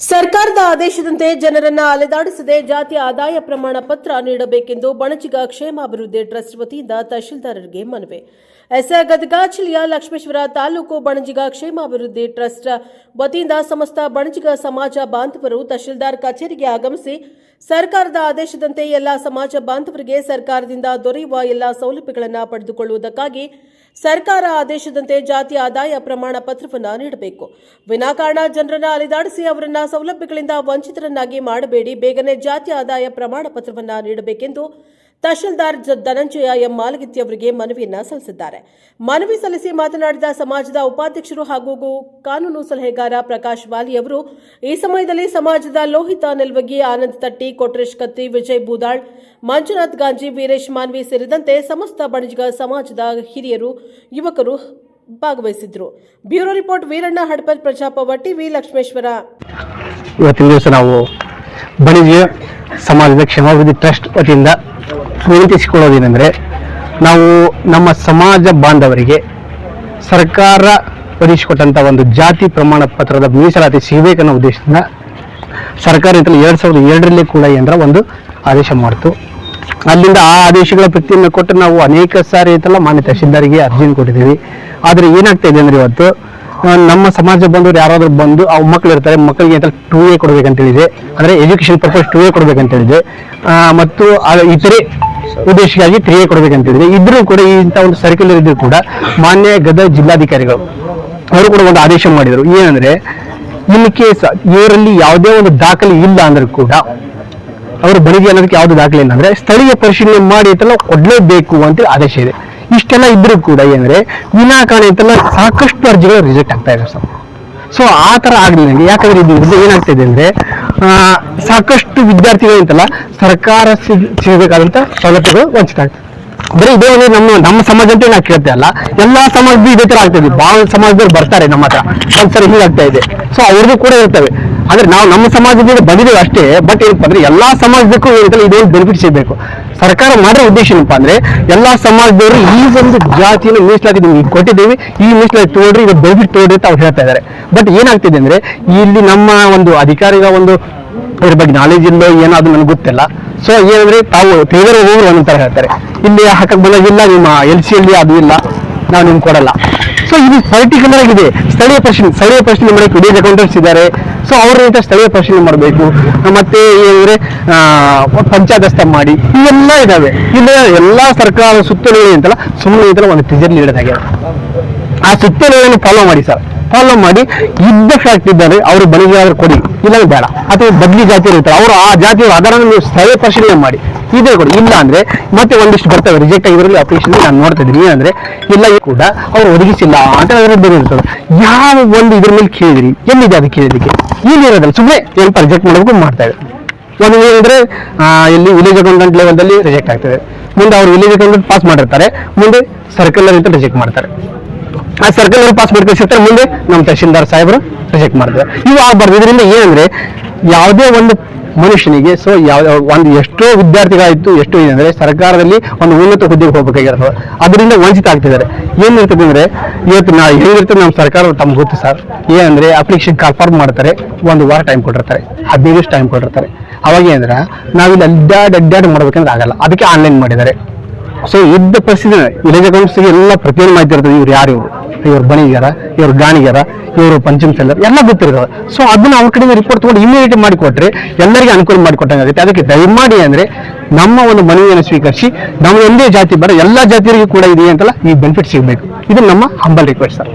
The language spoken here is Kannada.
ಸರ್ಕಾರದ ಆದೇಶದಂತೆ ಜನರನ್ನ ಅಲೆದಾಡಿಸದೆ ಜಾತಿ ಆದಾಯ ಪ್ರಮಾಣ ಪತ್ರ ನೀಡಬೇಕೆಂದು ಬಣಜಿಗ ಕ್ಷೇಮಾಭಿವೃದ್ಧಿ ಟ್ರಸ್ಟ್ ವತಿಯಿಂದ ತಹಶೀಲ್ದಾರರಿಗೆ ಮನವಿ. ಎಸ್ ಗದಗ ಜಿಲ್ಲೆಯ ಲಕ್ಷ್ಮೇಶ್ವರ ತಾಲೂಕು ಬಣಜಿಗ ಕ್ಷೇಮಾಭಿವೃದ್ಧಿ ಟ್ರಸ್ಟ್ ವತಿಯಿಂದ ಸಮಸ್ತ ಬಣಜಿಗ ಸಮಾಜ ಬಾಂಧವರು ತಹಶೀಲ್ದಾರ್ ಕಚೇರಿಗೆ ಆಗಮಿಸಿ ಸರ್ಕಾರದ ಆದೇಶದಂತೆ ಎಲ್ಲ ಸಮಾಜ ಬಾಂಧವರಿಗೆ ಸರ್ಕಾರದಿಂದ ದೊರೆಯುವ ಎಲ್ಲ ಸೌಲಭ್ಯಗಳನ್ನು ಪಡೆದುಕೊಳ್ಳುವುದಕ್ಕಾಗಿ ಸರ್ಕಾರ ಆದೇಶದಂತೆ ಜಾತಿ ಆದಾಯ ಪ್ರಮಾಣ ಪತ್ರವನ್ನು ನೀಡಬೇಕು. ವಿನಾಕಾರಣ ಜನರನ್ನು ಅಲೆದಾಡಿಸಿ ಅವರನ್ನು ಸೌಲಭ್ಯಗಳಿಂದ ವಂಚಿತರನ್ನಾಗಿ ಮಾಡಬೇಡಿ. ಬೇಗನೆ ಜಾತಿ ಆದಾಯ ಪ್ರಮಾಣ ಪತ್ರವನ್ನು ನೀಡಬೇಕೆಂದು ತಹಶೀಲ್ದಾರ್ ಧನಂಜಯ ಎಂ ಮಾಲಗಿತ್ತಿ ಅವರಿಗೆ ಮನವಿಯನ್ನು ಸಲ್ಲಿಸಿದ್ದಾರೆ. ಮನವಿ ಸಲ್ಲಿಸಿ ಮಾತನಾಡಿದ ಸಮಾಜದ ಉಪಾಧ್ಯಕ್ಷರು ಹಾಗೂ ಕಾನೂನು ಸಲಹೆಗಾರ ಪ್ರಕಾಶ್ ವಾಲಿ ಅವರು, ಈ ಸಮಯದಲ್ಲಿ ಸಮಾಜದ ಲೋಹಿತ ನೆಲ್ವಗಿ ಆನಂದ್ ತಟ್ಟಿ, ಕೊಟ್ರೇಶ್ ಕತ್ತಿ, ವಿಜಯ್ ಬೂದಾಳ್ ಮಂಜುನಾಥ್ ಗಾಂಜಿ, ವೀರೇಶ್ ಮಾನ್ವಿ ಸೇರಿದಂತೆ ಸಮಸ್ತ ಬಣಜಿಗ ಸಮಾಜದ ಹಿರಿಯರು, ಯುವಕರು ಭಾಗವಹಿಸಿದ್ರು. ಬ್ಯೂರೋ ರಿಪೋರ್ಟ್ ವೀರಣ್ಣ ಹಡಪದ್ ಪ್ರಜಾಪವ ಟಿವಿ ಲಕ್ಷ್ಮೇಶ್ವರ. ಇವತ್ತಿನ ದಿವಸ ನಾವು ಬಣಿಜ್ಯ ಸಮಾಜದ ಕ್ಷಮಾಭಿವೃದ್ಧಿ ಟ್ರಸ್ಟ್ ವತಿಯಿಂದ ವಿನಂತಿಸಿಕೊಳ್ಳೋದೇನೆಂದರೆ ನಾವು ನಮ್ಮ ಸಮಾಜ ಬಾಂಧವರಿಗೆ ಸರ್ಕಾರ ಒದಗಿಸಿಕೊಟ್ಟಂಥ ಒಂದು ಜಾತಿ ಪ್ರಮಾಣ ಪತ್ರದ ಮೀಸಲಾತಿ ಸಿಗಬೇಕನ್ನೋ ಉದ್ದೇಶದಿಂದ ಸರ್ಕಾರ ಎರಡು ಸಾವಿರದ ಎರಡರಲ್ಲಿ ಕೂಡ ಏನರ ಒಂದು ಆದೇಶ ಮಾಡಿತು. ಅಲ್ಲಿಂದ ಆ ಆದೇಶಗಳ ಪ್ರತಿಯನ್ನು ಕೊಟ್ಟು ನಾವು ಅನೇಕ ಸಾರಿ ಐತಲ್ಲ ಮಾನ್ಯ ತಹಶೀಲ್ದಾರಿಗೆ ಅರ್ಜಿಯನ್ನು ಕೊಟ್ಟಿದ್ದೀವಿ. ಆದರೆ ಏನಾಗ್ತಾ ಇದೆ ಅಂದರೆ ಇವತ್ತು ನಮ್ಮ ಸಮಾಜ ಬಂದವರು ಯಾರಾದ್ರೂ ಬಂದು ಆ ಮಕ್ಕಳು ಇರ್ತಾರೆ ಮಕ್ಕಳಿಗೆ ಅಂತ ಟೂ ಎ ಕೊಡ್ಬೇಕಂತೇಳಿದೆ. ಅಂದ್ರೆ ಎಜುಕೇಶನ್ ಪರ್ಪಸ್ ಟೂ ಎ ಕೊಡ್ಬೇಕಂತೇಳಿದೆ. ಹೇಳಿದೆ ಮತ್ತು ಇತರೆ ಉದ್ದೇಶಕ್ಕಾಗಿ ತ್ರೀ ಎ ಕೊಡ್ಬೇಕಂತೇಳಿದೆ. ಇದ್ರೂ ಕೂಡ ಇಂಥ ಒಂದು ಸರ್ಕ್ಯುಲರ್ ಇದ್ರೂ ಕೂಡ ಮಾನ್ಯ ಗದಗ ಜಿಲ್ಲಾಧಿಕಾರಿಗಳು ಅವರು ಕೂಡ ಒಂದು ಆದೇಶ ಮಾಡಿದರು. ಏನಂದ್ರೆ ಇನ್ ಕೇಸ್ ಇವರಲ್ಲಿ ಯಾವುದೇ ಒಂದು ದಾಖಲೆ ಇಲ್ಲ ಅಂದ್ರೂ ಕೂಡ ಅವರು ಬಳಿಗೆ ಅನ್ನೋದಕ್ಕೆ ಯಾವುದು ದಾಖಲೆ ಇಲ್ಲ ಅಂದ್ರೆ ಸ್ಥಳೀಯ ಪರಿಶೀಲನೆ ಮಾಡಿ ಅಂತ ಕೊಡ್ಲೇಬೇಕು ಅಂತ ಆದೇಶ ಇದೆ. ಇಷ್ಟೆಲ್ಲ ಇದ್ರೂ ಕೂಡ ಏನಂದ್ರೆ ವಿನಾಕಾರಣ ಅಂತೆಲ್ಲ ಸಾಕಷ್ಟು ಅರ್ಜಿಗಳು ರಿಜೆಕ್ಟ್ ಆಗ್ತಾ ಇದೆ ಸರ್. ಸೊ ಆ ತರ ಆಗಲಿಲ್ಲ ಯಾಕಂದ್ರೆ ಇದರಿಂದ ಏನಾಗ್ತಿದೆ ಅಂದ್ರೆ ಆ, ಸಾಕಷ್ಟು ವಿದ್ಯಾರ್ಥಿಗಳು ಅಂತಲ್ಲ ಸರ್ಕಾರ ಸಿಗಬೇಕಾದಂತ ಸೌಲಭ್ಯಗಳು ವಂಚಿತ ಆಗ್ತದೆ ಬರೀ ಇದೇ ಒಂದು ನಮ್ಮ ನಮ್ಮ ಸಮಾಜ ಅಂತ ನಾ ಕೇಳ್ತಾ ಅಲ್ಲ ಎಲ್ಲಾ ಸಮಾಜದ ಇದೇ ತರ ಆಗ್ತಾ ಇದೆ. ಭಾಳ ಸಮಾಜದವ್ರು ಬರ್ತಾರೆ ನಮ್ಮ ಹತ್ರ. ಒಂದ್ಸರಿ ಹೀಗಾಗ್ತಾ ಇದೆ. ಸೊ ಅವ್ರದ್ದು ಕೂಡ ಇರ್ತವೆ. ಆದ್ರೆ ನಾವು ನಮ್ಮ ಸಮಾಜದಿಂದ ಬಂದಿದ್ದೇವೆ ಅಷ್ಟೇ ಬಟ್ ಏನಪ್ಪ ಅಂದ್ರೆ ಎಲ್ಲಾ ಸಮಾಜದಕ್ಕೂ ಏನಂತಲ್ಲ ಇದೊಂದು ಬೆನಿಫಿಟ್ ಸಿಗಬೇಕು. ಸರ್ಕಾರ ಮಾಡಿರೋ ಉದ್ದೇಶ ಏನಪ್ಪ ಅಂದ್ರೆ ಎಲ್ಲಾ ಸಮಾಜದವರು ಈ ಒಂದು ಜಾತಿಯನ್ನು ಮೀಸಲಾತಿ ನಿಮ್ಗೆ ಕೊಟ್ಟಿದ್ದೀವಿ, ಈ ಮೀಸಲಾತಿ ತೋಡ್ರಿ ಇದು ಬೆನಿಫಿಟ್ ತೋಡ್ರಿ ಅಂತ ಅವ್ರು ಹೇಳ್ತಾ ಇದ್ದಾರೆ. ಬಟ್ ಏನಾಗ್ತಿದೆ ಅಂದ್ರೆ ಇಲ್ಲಿ ನಮ್ಮ ಒಂದು ಅಧಿಕಾರಿಗಳ ಒಂದು ಇದ್ರ ಬಗ್ಗೆ ನಾಲೆಜ್ ಇಲ್ಲೋ ಏನೋ ಅದು ನನಗೆ ಗೊತ್ತಿಲ್ಲ. ಸೊ ಏನಂದ್ರೆ ತಾವು ತೆಗೆದರೆ ಹೋಗ್ರು ತರ ಹೇಳ್ತಾರೆ. ಇಲ್ಲಿ ಹಾಕಕ್ ಬಂದಾಗಿಲ್ಲ ನಿಮ್ಮ ಎಲ್ ಸಿ ಅಲ್ಲಿ ಅದು ಇಲ್ಲ, ನಾವು ನಿಮ್ಗೆ ಕೊಡಲ್ಲ. ಸೊ ಇದು ಪರ್ಟಿಕ್ಯುಲರ್ ಆಗಿದೆ. ಸ್ಥಳೀಯ ಪ್ರಶ್ನೆ ಸ್ಥಳೀಯ ಪ್ರಶ್ನೆ ಮಾಡಕ್ಕೆ ವಿಲೇಜ್ ಅಕೌಂಟೆಂಟ್ಸ್ ಇದ್ದಾರೆ. ಸೊ ಅವ್ರ ಸ್ಥಳೀಯ ಪ್ರಶ್ನೆ ಮಾಡಬೇಕು. ಮತ್ತೆ ಏನಂದ್ರೆ ಪಂಚಾಯತ್ ಮಾಡಿ. ಇವೆಲ್ಲ ಇದಾವೆ. ಇಲ್ಲ ಎಲ್ಲಾ ಸರ್ಕಾರ ಸುತ್ತಲೂ ಅಂತಲ್ಲ ಸುಮ್ಮನೆ ಇದ್ರೆ ಒಂದು ಟಿಜರ್ ನೀಡೋದಾಗಿದೆ ಆ ಸುತ್ತಲೂ ಫಾಲೋ ಮಾಡಿ ಸರ್ ಫಾಲೋ ಮಾಡಿ, ಇದ್ದ ಫ್ಯಾಕ್ಟ್ ಇದ್ದಾರೆ ಅವರು ಬಲಿಗಾದ್ರೆ ಕೊಡಿ. ಇಲ್ಲ ಬೇಡ. ಅಥವಾ ಬದ್ಲಿ ಜಾತಿ ಇರುತ್ತೆ ಅವರು ಆ ಜಾತಿ ಆಧಾರ ನೀವು ಸ್ಥಳೀಯ ಪರಿಶೀಲನೆ ಮಾಡಿ. ಇದೇ ಕೊಡಿ ಇಲ್ಲ ಅಂದ್ರೆ ಮತ್ತೆ ಒಂದಿಷ್ಟು ಬರ್ತವೆ. ರಿಜೆಕ್ಟ್ ಆಗಿರೋದು ಅಪ್ಲಿಕೇಶನ್ ನಾನು ನೋಡ್ತಾ ಇದ್ದೀನಿ. ಏನಂದ್ರೆ, ಇಲ್ಲ ಕೂಡ ಅವ್ರು ಒದಗಿಸಿಲ್ಲ ಅಂತ ಇರ್ತದೆ. ಯಾವ ಒಂದು ಇದ್ರ ಮೇಲೆ ಕೇಳಿದ್ರಿ? ಎಲ್ಲಿದೆ ಅದು ಕೇಳಿದಕ್ಕೆ ಇಲ್ಲಿರೋದಲ್ಲ ಸುಮ್ಮನೆ ಎಲ್ಪ ರಿಜೆಕ್ಟ್ ಮಾಡಬೇಕು ಮಾಡ್ತಾ ಇದ್ದಾರೆ. ಏನಂದ್ರೆ ಇಲ್ಲಿ ವಿಲೇಜ್ ಅಕೌಂಟೆಂಟ್ ಲೆವೆಲ್ದಲ್ಲಿ ರಿಜೆಕ್ಟ್ ಆಗ್ತದೆ. ಮುಂದೆ ಅವ್ರು ವಿಲೇಜ್ ಅಕೌಂಟೆಂಟ್ ಪಾಸ್ ಮಾಡಿರ್ತಾರೆ. ಮುಂದೆ ಸರ್ಕಲ್ ಅಂತ ರಿಜೆಕ್ಟ್ ಮಾಡ್ತಾರೆ. ಆ ಸರ್ಕಲ್ ಪಾಸ್ ಮಾಡ್ಕೊಳ್ಸಿರ್ತಾರೆ. ಮುಂದೆ ನಮ್ಮ ತಹಶೀಲ್ದಾರ್ ಸಾಹೇಬರು ರಿಜೆಕ್ಟ್ ಮಾಡ್ತಾರೆ. ಆ ಬರ್ದಿದ್ರಿಂದ ಏನಂದ್ರೆ ಯಾವುದೇ ಒಂದು ಮನುಷ್ಯನಿಗೆ ಸೊ ಯಾವ, ಒಂದು ಎಷ್ಟೋ ವಿದ್ಯಾರ್ಥಿಗಳಾಯಿತು ಎಷ್ಟೋ ಅಂದ್ರೆ ಸರ್ಕಾರದಲ್ಲಿ ಒಂದು ಉನ್ನತ ಹುದ್ದೆಗೆ ಹೋಗ್ಬೇಕಾಗಿರ್ತದೆ ಅದರಿಂದ ವಂಚಿತ ಆಗ್ತಿದ್ದಾರೆ. ಏನಿರ್ತದೆ ಅಂದರೆ, ಇವತ್ತು ನಾ ಹೇಗಿರ್ತದೆ ನಮ್ಮ ಸರ್ಕಾರ ತಮ್ಮ ಗೊತ್ತು ಸರ್. ಏನಂದರೆ ಅಪ್ಲಿಕೇಶನ್ ಕನ್ಫರ್ಮ್ ಮಾಡ್ತಾರೆ, ಒಂದು ವಾರ ಟೈಮ್ ಕೊಟ್ಟಿರ್ತಾರೆ, ಹದಿನೈದು ದಿವಸ ಟೈಮ್ ಕೊಟ್ಟಿರ್ತಾರೆ. ಅವಾಗ ಏನಂದ್ರೆ, ನಾವಿಲ್ಲಿ ಅಡ್ಡಾಡ್ ಅಡ್ಡಾಡ್ ಮಾಡ್ಬೇಕಂದ್ರೆ ಆಗಲ್ಲ. ಅದಕ್ಕೆ ಆನ್ಲೈನ್ ಮಾಡಿದ್ದಾರೆ. ಸೊ ಇದ್ದ ಪರಿಸ್ಥಿತಿ ವಿಲೇಜ್ ಅಕೌಂಟ್ಸ್ಗೆ ಎಲ್ಲ ಪ್ರತಿಯೊಂದು ಮಾಹಿತಿ ಇರ್ತದೆ, ಇವ್ರು ಯಾರು ಇವರು. ಇವ್ರು ಬಣಿಗಾರ, ಇವ್ರು ಗಾಣಿಗಾರ, ಇವರು ಪಂಚಮ್ ಸೆಲ್ಲರ್ ಎಲ್ಲ ಗೊತ್ತಿರ್ತದೆ. ಸೊ ಅದನ್ನ ಅವ್ರ ಕಡೆಯಿಂದ ರಿಪೋರ್ಟ್ ತಗೊಂಡು ಇಮಿಡಿಯೇಟ್ ಮಾಡಿಕೊಟ್ರೆ ಎಲ್ಲರಿಗೂ ಅನುಕೂಲ ಮಾಡಿಕೊಟ್ಟಂಗಾಗುತ್ತೆ ಅದಕ್ಕೆ ದಯಮಾಡಿ ಅಂದ್ರೆ ನಮ್ಮ ಒಂದು ಮನವಿಯನ್ನು ಸ್ವೀಕರಿಸಿ, ನಮ್ಮ ಒಂದೇ ಜಾತಿ ಬರ ಎಲ್ಲ ಜಾತಿಯರಿಗೂ ಕೂಡ ಇದೆ ಅಂತಲ್ಲ ಈ ಬೆನಿಫಿಟ್ ಸಿಗಬೇಕು. ಇದು ನಮ್ಮ ಹಂಬಲ್ ರಿಕ್ವೆಸ್ಟ್ ಸರ್.